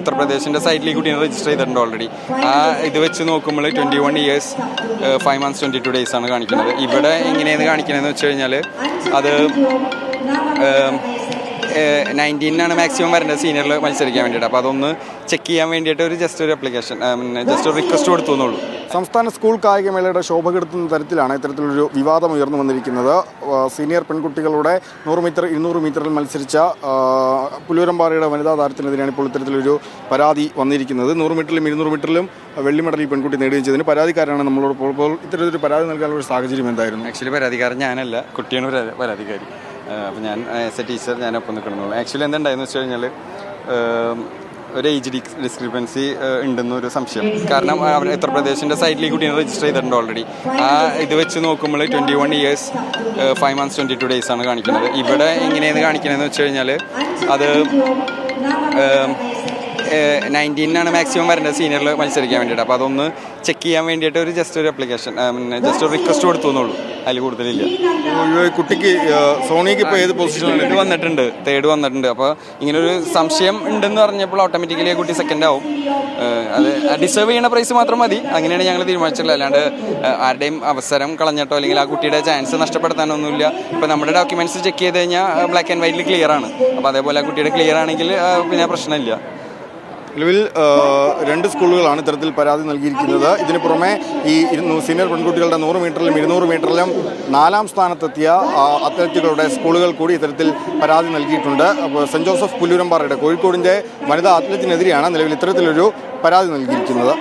ഉത്തർപ്രദേശിന്റെ സൈറ്റിൽ കുട്ടീനെ രജിസ്റ്റർ ചെയ്തിട്ടുണ്ട് ഓൾറെഡി ആ ഇത് വെച്ച് നോക്കുമ്പോൾ twenty one years five months twenty two days ആണ് കാണിക്കുന്നത്. ഇവിടെ എങ്ങനെയാണ് കാണിക്കുന്നതെന്ന് വെച്ച് കഴിഞ്ഞാൽ അത് നയന്റീനാണ് മാക്സിമം വരേണ്ടത് സീനിയറിൽ മത്സരിക്കാൻ വേണ്ടിയിട്ട്. അപ്പോൾ അതൊന്ന് ചെക്ക് ചെയ്യാൻ വേണ്ടിയിട്ട് ഒരു ജസ്റ്റ് ഒരു അപ്ലിക്കേഷൻ ജസ്റ്റ് ഒരു റിക്വസ്റ്റ് കൊടുത്തു എന്നുള്ളൂ. സംസ്ഥാന സ്കൂൾ കായികമേളയുടെ ശോഭ കെടുത്തുന്ന തരത്തിലാണ് ഇത്തരത്തിലൊരു വിവാദം ഉയർന്നു വന്നിരിക്കുന്നത്. സീനിയർ പെൺകുട്ടികളുടെ നൂറ് മീറ്റർ ഇരുന്നൂറ് മീറ്ററിൽ മത്സരിച്ച പുലൂരമ്പാറയുടെ വനിതാ താരത്തിനെതിരെയാണ് ഇപ്പോൾ ഇത്തരത്തിലൊരു പരാതി വന്നിരിക്കുന്നത്. നൂറ് മീറ്ററിലും ഇരുന്നൂറ് മീറ്ററിലും വെള്ളി മെഡൽ ഈ പെൺകുട്ടി നേടുകയും ചെയ്തതിന് പരാതിക്കാരാണ് നമ്മളോട് ഇപ്പോൾ ഇത്തരത്തിലൊരു പരാതി നൽകാനുള്ള ഒരു സാഹചര്യം എന്തായിരുന്നു? ആക്ച്വലി പരാതിക്കാരൻ ഞാനല്ല. കുട്ടിയാണ് പരാതി പരാതിക്കാരി. അപ്പോൾ ഞാൻ ആസ് എ ടീച്ചർ ഞാൻ ഒപ്പം നിൽക്കണമെന്നുള്ളൂ ആക്ച്വലി എന്തുണ്ടായെന്ന് വെച്ച് കഴിഞ്ഞാൽ ഒരു ഏജ് ഡിസ്ക്രിപ്പൻസി ഉണ്ടെന്നൊരു സംശയം. കാരണം അവർ ഉത്തർപ്രദേശിന്റെ സൈറ്റിൽ ഈ കുട്ടീനെ രജിസ്റ്റർ ചെയ്തിട്ടുണ്ട് ഓൾറെഡി ആ ഇത് വെച്ച് നോക്കുമ്പോൾ twenty one years five months twenty two days ആണ് കാണിക്കുന്നത്. ഇവിടെ എങ്ങനെയാണ് കാണിക്കണതെന്ന് വെച്ച് കഴിഞ്ഞാൽ അത് നയന്റീനാണ് മാക്സിമം വരേണ്ടത് സീനിയറിൽ മത്സരിക്കാൻ വേണ്ടിയിട്ട്. അപ്പോൾ അതൊന്ന് ചെക്ക് ചെയ്യാൻ വേണ്ടിയിട്ട് ഒരു ജസ്റ്റ് ഒരു അപ്ലിക്കേഷൻ ജസ്റ്റ് ഒരു റിക്വസ്റ്റ് കൊടുത്തു എന്നുള്ളൂ. അതിൽ കൂടുതലില്ല. കുട്ടിക്ക് സോണിക്ക് ഇപ്പോൾ ഏത് പൊസിഷനിലാണ് വന്നിട്ടുണ്ട്. തേർഡ് വന്നിട്ടുണ്ട്. അപ്പോൾ ഇങ്ങനൊരു സംശയം ഉണ്ടെന്ന് പറഞ്ഞപ്പോൾ ഓട്ടോമാറ്റിക്കലി ആ കുട്ടി സെക്കൻഡ് ആവും. അത് ഡിസേർവ് ചെയ്യുന്ന പ്രൈസ് മാത്രം മതി. അങ്ങനെയാണ് ഞങ്ങൾ തീരുമാനിച്ചിട്ടുള്ളത്. അല്ലാണ്ട് ആരുടെയും അവസരം കളഞ്ഞിട്ടോ അല്ലെങ്കിൽ ആ കുട്ടിയുടെ ചാൻസ് നഷ്ടപ്പെടുത്താനൊന്നുമില്ല. ഇപ്പോൾ നമ്മുടെ ഡോക്യുമെന്റ്സ് ചെക്ക് ചെയ്ത് കഴിഞ്ഞാൽ ബ്ലാക്ക് ആൻഡ് വൈറ്റിൽ ക്ലിയർ ആണ്. അപ്പോൾ അതേപോലെ ആ കുട്ടിയുടെ ക്ലിയർ ആണെങ്കിൽ പിന്നെ പ്രശ്നമില്ല. നിലവിൽ രണ്ട് സ്കൂളുകളാണ് ഇത്തരത്തിൽ പരാതി നൽകിയിരിക്കുന്നത്. ഇതിന് പുറമെ ഈ സീനിയർ പെൺകുട്ടികളുടെ നൂറ് മീറ്ററിലും ഇരുന്നൂറ് മീറ്ററിലും നാലാം സ്ഥാനത്തെത്തിയ അത്ലറ്റുകളുടെ സ്കൂളുകൾ കൂടി ഇത്തരത്തിൽ പരാതി നൽകിയിട്ടുണ്ട്. അപ്പോൾ സെന്റ് ജോസഫ് പുല്ലൂരമ്പാറയുടെ കോഴിക്കോടിന്റെ വനിതാ അത്ലറ്റിനെതിരെയാണ് നിലവിൽ ഇത്തരത്തിലൊരു പരാതി നൽകിയിരിക്കുന്നത്.